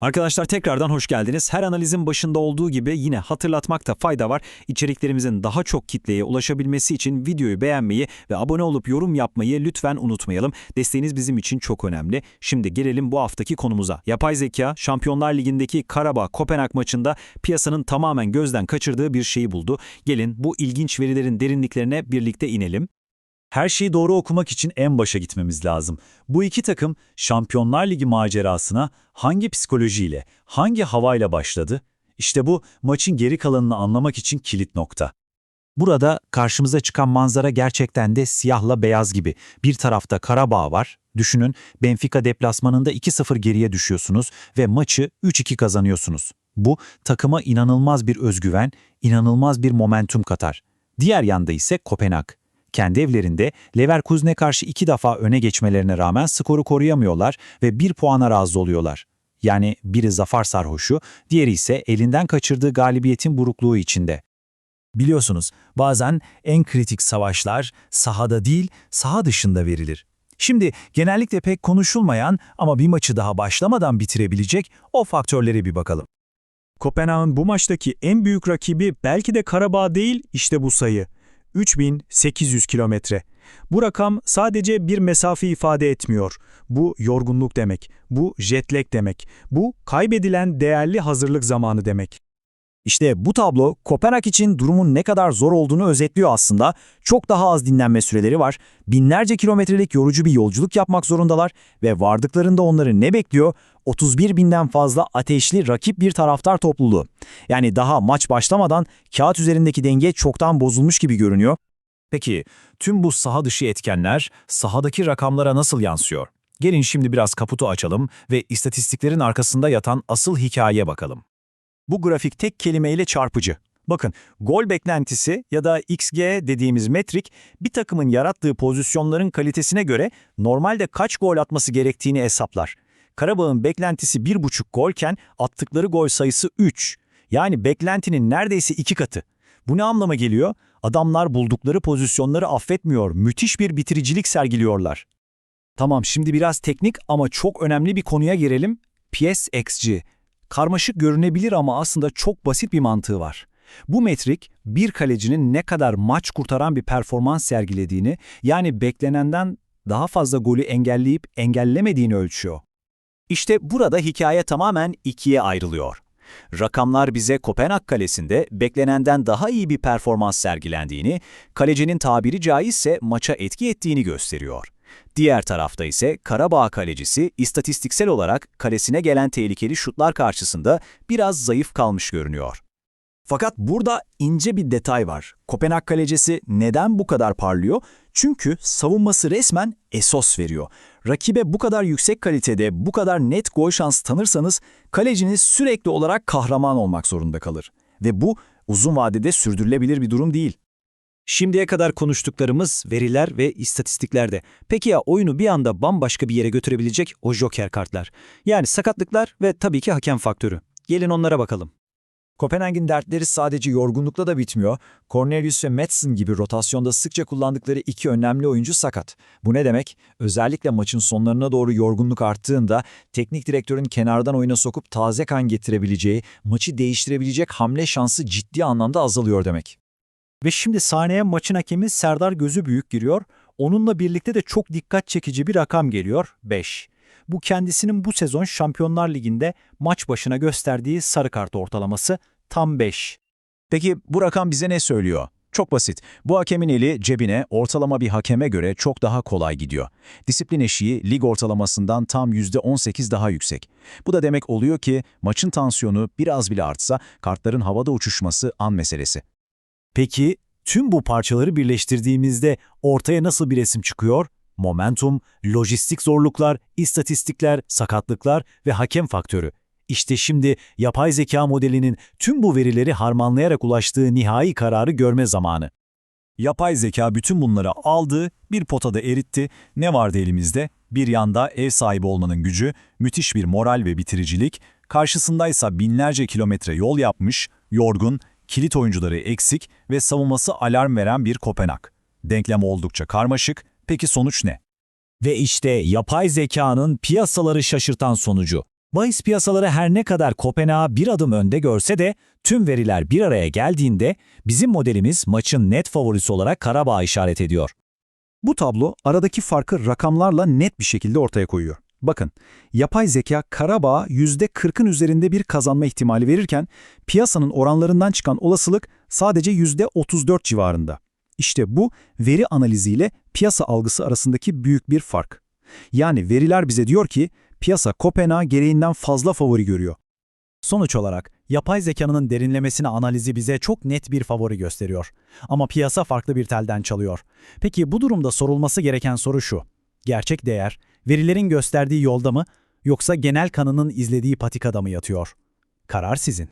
Arkadaşlar tekrardan hoş geldiniz. Her analizin başında olduğu gibi yine hatırlatmakta fayda var. İçeriklerimizin daha çok kitleye ulaşabilmesi için videoyu beğenmeyi ve abone olup yorum yapmayı lütfen unutmayalım. Desteğiniz bizim için çok önemli. Şimdi gelelim bu haftaki konumuza. Yapay zeka, Şampiyonlar Ligi'ndeki Karabağ Kopenhag maçında piyasanın tamamen gözden kaçırdığı bir şeyi buldu. Gelin bu ilginç verilerin derinliklerine birlikte inelim. Her şeyi doğru okumak için en başa gitmemiz lazım. Bu iki takım Şampiyonlar Ligi macerasına hangi psikolojiyle, hangi havayla başladı? İşte bu maçın geri kalanını anlamak için kilit nokta. Burada karşımıza çıkan manzara gerçekten de siyahla beyaz gibi. Bir tarafta Karabağ var. Düşünün Benfica deplasmanında 2-0 geriye düşüyorsunuz ve maçı 3-2 kazanıyorsunuz. Bu takıma inanılmaz bir özgüven, inanılmaz bir momentum katar. Diğer yanda ise Kopenhag. Kendi evlerinde Leverkusen'e karşı iki defa öne geçmelerine rağmen skoru koruyamıyorlar ve bir puana razı oluyorlar. Yani biri zafer sarhoşu, diğeri ise elinden kaçırdığı galibiyetin burukluğu içinde. Biliyorsunuz bazen en kritik savaşlar sahada değil saha dışında verilir. Şimdi genellikle pek konuşulmayan ama bir maçı daha başlamadan bitirebilecek o faktörlere bir bakalım. Kopenhag'ın bu maçtaki en büyük rakibi belki de Karabağ değil, işte bu sayı. 3800 kilometre. Bu rakam sadece bir mesafe ifade etmiyor. Bu yorgunluk demek, bu jet lag demek, bu kaybedilen değerli hazırlık zamanı demek. İşte bu tablo Kopenhag için durumun ne kadar zor olduğunu özetliyor aslında. Çok daha az dinlenme süreleri var, binlerce kilometrelik yorucu bir yolculuk yapmak zorundalar ve vardıklarında onları ne bekliyor? 31 binden fazla ateşli rakip bir taraftar topluluğu. Yani daha maç başlamadan kağıt üzerindeki denge çoktan bozulmuş gibi görünüyor. Peki tüm bu saha dışı etkenler sahadaki rakamlara nasıl yansıyor? Gelin şimdi biraz kaputu açalım ve istatistiklerin arkasında yatan asıl hikayeye bakalım. Bu grafik tek kelimeyle çarpıcı. Bakın, gol beklentisi ya da XG dediğimiz metrik bir takımın yarattığı pozisyonların kalitesine göre normalde kaç gol atması gerektiğini hesaplar. Karabağ'ın beklentisi 1,5 golken attıkları gol sayısı 3. Yani beklentinin neredeyse iki katı. Bu ne anlama geliyor? Adamlar buldukları pozisyonları affetmiyor, müthiş bir bitiricilik sergiliyorlar. Tamam şimdi biraz teknik ama çok önemli bir konuya girelim. PSXG. Karmaşık görünebilir ama aslında çok basit bir mantığı var. Bu metrik bir kalecinin ne kadar maç kurtaran bir performans sergilediğini yani beklenenden daha fazla golü engelleyip engellemediğini ölçüyor. İşte burada hikaye tamamen ikiye ayrılıyor. Rakamlar bize Kopenhag Kalesi'nde beklenenden daha iyi bir performans sergilendiğini, kalecinin tabiri caizse maça etki ettiğini gösteriyor. Diğer tarafta ise Karabağ kalecisi istatistiksel olarak kalesine gelen tehlikeli şutlar karşısında biraz zayıf kalmış görünüyor. Fakat burada ince bir detay var. Kopenhag kalecisi neden bu kadar parlıyor? Çünkü savunması resmen esos veriyor. Rakibe bu kadar yüksek kalitede, bu kadar net gol şansı tanırsanız kaleciniz sürekli olarak kahraman olmak zorunda kalır. Ve bu uzun vadede sürdürülebilir bir durum değil. Şimdiye kadar konuştuklarımız veriler ve istatistiklerde. Peki ya oyunu bir anda bambaşka bir yere götürebilecek o joker kartlar? Yani sakatlıklar ve tabii ki hakem faktörü. Gelin onlara bakalım. Kopenhag'in dertleri sadece yorgunlukla da bitmiyor. Cornelius ve Madsen gibi rotasyonda sıkça kullandıkları iki önemli oyuncu sakat. Bu ne demek? Özellikle maçın sonlarına doğru yorgunluk arttığında teknik direktörün kenardan oyuna sokup taze kan getirebileceği, maçı değiştirebilecek hamle şansı ciddi anlamda azalıyor demek. Ve şimdi sahneye maçın hakemi Serdar Gözü Büyük giriyor. Onunla birlikte de çok dikkat çekici bir rakam geliyor, 5. Bu kendisinin bu sezon Şampiyonlar Ligi'nde maç başına gösterdiği sarı kart ortalaması tam 5. Peki bu rakam bize ne söylüyor? Çok basit. Bu hakemin eli cebine ortalama bir hakeme göre çok daha kolay gidiyor. Disiplin eşiği lig ortalamasından tam %18 daha yüksek. Bu da demek oluyor ki maçın tansiyonu biraz bile artsa kartların havada uçuşması an meselesi. Peki tüm bu parçaları birleştirdiğimizde ortaya nasıl bir resim çıkıyor? Momentum, lojistik zorluklar, istatistikler, sakatlıklar ve hakem faktörü. İşte şimdi yapay zeka modelinin tüm bu verileri harmanlayarak ulaştığı nihai kararı görme zamanı. Yapay zeka bütün bunları aldı, bir potada eritti. Ne vardı elimizde? Bir yanda ev sahibi olmanın gücü, müthiş bir moral ve bitiricilik, karşısındaysa binlerce kilometre yol yapmış, yorgun, kilit oyuncuları eksik ve savunması alarm veren bir Kopenhag. Denklem oldukça karmaşık, peki sonuç ne? Ve işte yapay zekanın piyasaları şaşırtan sonucu. Bahis piyasaları her ne kadar Kopenhag'ı bir adım önde görse de tüm veriler bir araya geldiğinde bizim modelimiz maçın net favorisi olarak Karabağ işaret ediyor. Bu tablo aradaki farkı rakamlarla net bir şekilde ortaya koyuyor. Bakın, yapay zeka Karabağ %40'ın üzerinde bir kazanma ihtimali verirken piyasanın oranlarından çıkan olasılık sadece %34 civarında. İşte bu veri analiziyle piyasa algısı arasındaki büyük bir fark. Yani veriler bize diyor ki piyasa Kopenhag gereğinden fazla favori görüyor. Sonuç olarak yapay zekanın derinlemesine analizi bize çok net bir favori gösteriyor. Ama piyasa farklı bir telden çalıyor. Peki bu durumda sorulması gereken soru şu. Gerçek değer, verilerin gösterdiği yolda mı yoksa genel kanının izlediği patikada mı yatıyor? Karar sizin.